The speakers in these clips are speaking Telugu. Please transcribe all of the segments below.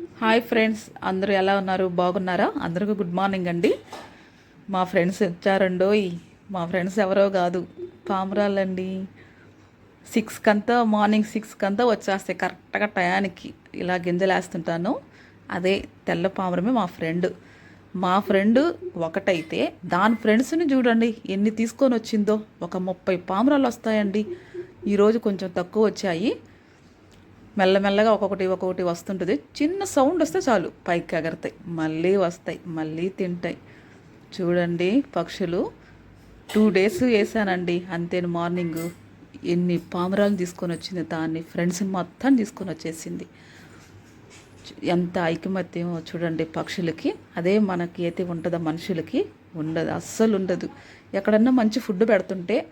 హాయ్ ఫ్రెండ్స్ అందరూ ఎలా ఉన్నారు? బాగున్నారా? అందరికీ గుడ్ మార్నింగ్ అండి. మా ఫ్రెండ్స్ వచ్చారండోయ్. మా ఫ్రెండ్స్ ఎవరో కాదు. పామరాలండి సిక్స్ కంతా మార్నింగ్ సిక్స్ కంతా వచ్చేస్తాయి కరెక్ట్గా టయానికి. ఇలా గింజలేస్తుంటాను. అదే తెల్ల పామరమే మా ఫ్రెండ్. మా ఫ్రెండ్ ఒకటైతే దాని ఫ్రెండ్స్ని చూడండి ఎన్ని తీసుకొని వచ్చిందో. ఒక ముప్పై పామరాలు వస్తాయండి ఈరోజు కొంచెం తక్కువ వచ్చాయి. మెల్లమెల్లగా ఒక్కొక్కటి ఒక్కొక్కటి వస్తుంటుంది. చిన్న సౌండ్ వస్తే చాలు. పైకి ఎగరతాయి మళ్ళీ వస్తాయి. మళ్ళీ తింటాయి. చూడండి పక్షులు. టూ డేస్ వేసానండి. అంతే మార్నింగ్. ఎన్ని పామరాలను తీసుకొని వచ్చింది దాన్ని. ఫ్రెండ్స్ని మొత్తం తీసుకొని వచ్చేసింది. ఎంత ఐకమత్యమో చూడండి పక్షులకి. అదే మనకి అయితే ఉంటుందో మనుషులకి ఉండదు. అస్సలు ఉండదు. ఎక్కడన్నా మంచి ఫుడ్ పెడుతుంటే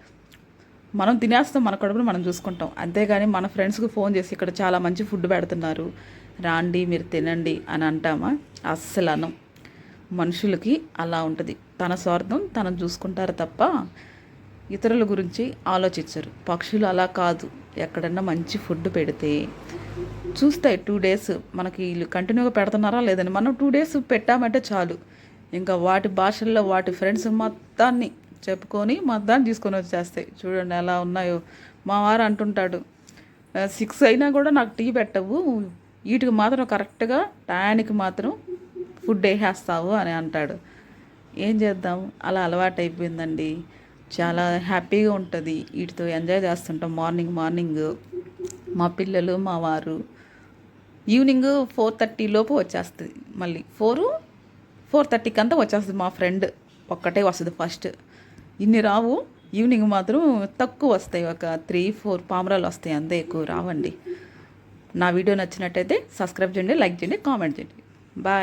మనం తినేస్తాం మన కడుపును మనం చూసుకుంటాం. అంతేగాని మన ఫ్రెండ్స్కి ఫోన్ చేసి ఇక్కడ చాలా మంచి ఫుడ్ పెడుతున్నారు. రాండి మీరు తినండి అని అంటామా? అస్సలు అనం. మనుషులకి అలా ఉంటుంది. తన స్వార్థం తను చూసుకుంటారు తప్ప ఇతరుల గురించి ఆలోచించరు. పక్షులు అలా కాదు. ఎక్కడన్నా మంచి ఫుడ్ పెడితే చూస్తాయి టూ డేస్ మనకి వీళ్ళు కంటిన్యూగా పెడుతున్నారా లేదని మనం టూ డేస్ పెట్టామంటే చాలు. ఇంకా వాటి భాషల్లో వాటి ఫ్రెండ్స్ మొత్తాన్ని చెప్పుకొని మొత్తాన్ని తీసుకొని వచ్చేస్తాయి. చూడండి ఎలా ఉన్నాయో. మా వారు అంటుంటాడు సిక్స్ అయినా కూడా నాకు టీ పెట్టవు. వీటికి మాత్రం కరెక్ట్గా టయానికి మాత్రం ఫుడ్ వేసేస్తావు అని అంటాడు. ఏం చేద్దాం? అలా అలవాటు అయిపోయిందండి. చాలా హ్యాపీగా ఉంటుంది. వీటితో ఎంజాయ్ చేస్తుంటాం మార్నింగ్ మార్నింగ్. మా పిల్లలు మా వారు. ఈవినింగ్ ఫోర్ థర్టీ లోపు వచ్చేస్తుంది. మళ్ళీ ఫోరు ఫోర్ థర్టీకి అంతా వచ్చేస్తుంది మా ఫ్రెండ్. ఒక్కటే వస్తుంది ఫస్ట్. ఇన్ని రావు. ఈవినింగ్ మాత్రం తక్కువ వస్తాయి. ఒక త్రీ ఫోర్ పామరాలు వస్తాయి. అంతే ఎక్కువ రావండి. నా వీడియో నచ్చినట్టయితే సబ్స్క్రైబ్ చేయండి లైక్ చేయండి కామెంట్ చేయండి. బాయ్.